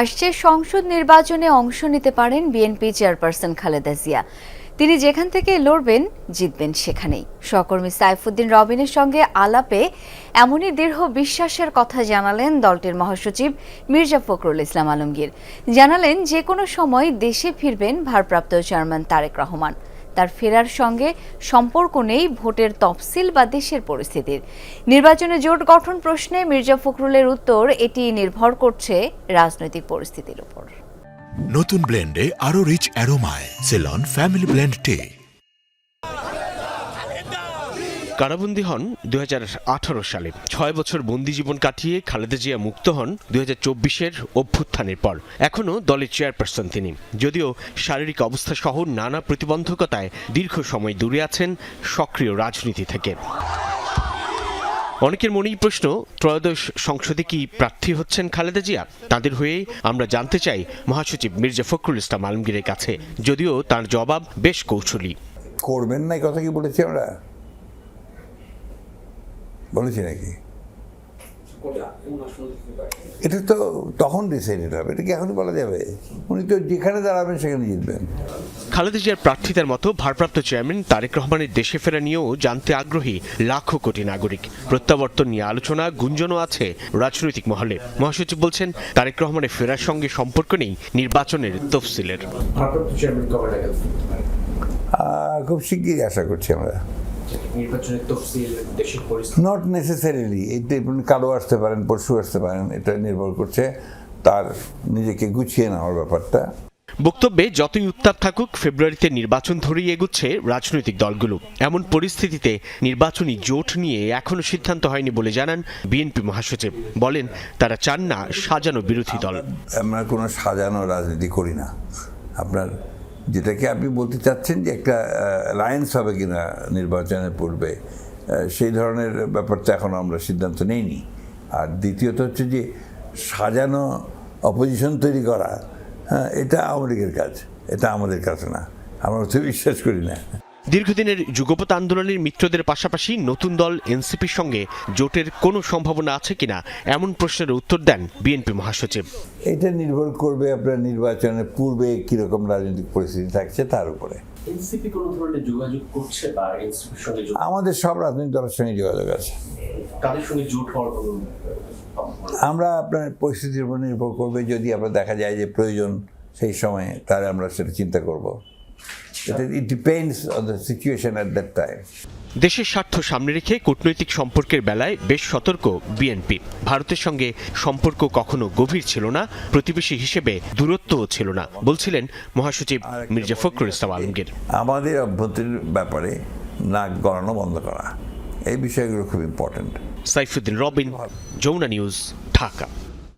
আসছে সংসদ নির্বাচনে অংশ নিতে পারেন বিএনপি চেয়ারপারসন খালেদা জিয়া। তিনি যেখান থেকে লড়বেন, জিতবেন সেখানেই। সহকর্মী সাইফুদ্দিন রবিনের সঙ্গে আলাপে এমনই দৃঢ় বিশ্বাসের কথা জানালেন দলটির মহাসচিব মির্জা ফখরুল ইসলাম আলমগীর। জানালেন, যে কোনো সময় দেশে ফিরবেন ভারপ্রাপ্ত চেয়ারম্যান তারেক রহমান। তার ফেরার সঙ্গে সম্পর্ক নেই ভোটের তফসিল বা দেশের পরিস্থিতির। নির্বাচনে জোট গঠন প্রশ্নে মির্জা ফখরুলের উত্তর, এটি নির্ভর করছে রাজনৈতিক পরিস্থিতির উপর। নতুন ব্লেন্ডে আরও রিচ অ্যারোমায় সেলন ফ্যামিলি ব্লেন্ড টে কারাবন্দী হন দু হাজার আঠারো সালে। ছয় বছর বন্দি জীবন কাটিয়ে খালেদা জিয়া মুক্ত হন দুই হাজার অভ্যুত্থানের পর। এখনও দলের চেয়ারপারসন তিনি। যদিও শারীরিক অবস্থা সহ নানা প্রতিবন্ধকতায় দীর্ঘ সময় দূরে আছেন সক্রিয় রাজনীতি থেকে। অনেকের মনেই প্রশ্ন, ত্রয়োদশ সংসদে কি প্রার্থী হচ্ছেন খালেদা জিয়া? তাদের হয়ে আমরা জানতে চাই মহাসচিব মির্জা ফখরুল ইসলাম আলমগীরের কাছে। যদিও তার জবাব বেশ কৌশলী। করবেন না কথা কি বলেছি আমরা? বলেছি নাকি? এটা তো তখন ডিসাইডেড হবে এটা কি এখনই বলা যাবে? উনি তো যেখানে দাঁড়াবেন সেখানে জিতবেন। খালেদা জিয়ার প্রার্থিতার মতো ভারপ্রাপ্ত চেয়ারম্যান তারেক রহমানের দেশে ফেরা নিয়েও জানতে আগ্রহী লাখো কোটি নাগরিক। প্রত্যাবর্তন নিয়ে আলোচনা গুঞ্জনও আছে রাজনৈতিক মহলে। মহাসচিব বলছেন তারেক রহমানের ফেরার সঙ্গে সম্পর্ক নেই নির্বাচনের তফসিলের। খুব শিগগিরই আশা করছি আমরা। নির্বাচনের তফসিল দেশের পরিস্থিতি। নট নেসেসারিলি এটা আপনি কালো আসতে পারেন পরশু আসতে পারেন এটা নির্ভর করছে তার নিজেকে গুছিয়ে নেওয়ার ব্যাপারটা। বক্তব্যে যতই উত্তাপ থাকুক ফেব্রুয়ারিতে নির্বাচন ধরেই এগুচ্ছে রাজনৈতিক দলগুলো। এমন পরিস্থিতিতে নির্বাচনী জোট নিয়ে এখনও সিদ্ধান্ত হয়নি বলে জানান বিএনপি মহাসচিব। বলেন তারা চান না সাজানো বিরোধী দল। আমরা কোনো সাজানো রাজনীতি করি না। আপনার যেটাকে আপনি বলতে চাচ্ছেন যে একটা লায়েন্স হবে কিনা নির্বাচনের পূর্বে সেই ধরনের ব্যাপারটা এখন আমরা সিদ্ধান্ত নেইনি। আর দ্বিতীয়ত হচ্ছে যে সাজানো অপোজিশন তৈরি করা হ্যাঁ এটা আওয়ামী লীগের কাজ, এটা আমাদের কাজ না। আমরা তো বিশ্বাস করি না। দীর্ঘদিনের যুগপৎ আন্দোলনের মিত্রদের পাশাপাশি নতুন দল এনসিপির সঙ্গে জোটের কোনো সম্ভাবনা আছে কিনা এমন প্রশ্নের উত্তর দেন বিএনপি মহাসচিব। এটা নির্ভর করবে আপনার নির্বাচনের পূর্বে কীরকম রাজনৈতিক পরিস্থিতি থাকছে তার উপরে। এনসিপি কোনো ধরনের যোগাযোগ করছে বা এনসিপির সঙ্গে আমাদের সব রাজনৈতিক দলের সঙ্গে যোগাযোগ আছে। তাদের সঙ্গে জোট হওয়ার আমরা আপনার পরিস্থিতির উপর নির্ভর করবে। যদি আমরা দেখা যায় যে প্রয়োজন সেই সময়ে তাহলে আমরা সেটা চিন্তা করব। দেশের স্বার্থ সামনে রেখে কূটনৈতিক সম্পর্কের বেলায় বেশ সতর্ক বিএনপি। ভারতের সঙ্গে সম্পর্ক কখনো গভীর ছিল না প্রতিবেশী হিসেবে দূরত্বও ছিল না বলছিলেন মহাসচিব মির্জা ফখরুল ইসলাম আলমগীর। আমাদের অভ্যন্তরীণ ব্যাপারে নাক গড়ানো বন্ধ করা এই বিষয়গুলো খুব ইম্পর্ট্যান্ট সাইফুদ্দিন রবিন যমুনা নিউজ ঢাকা।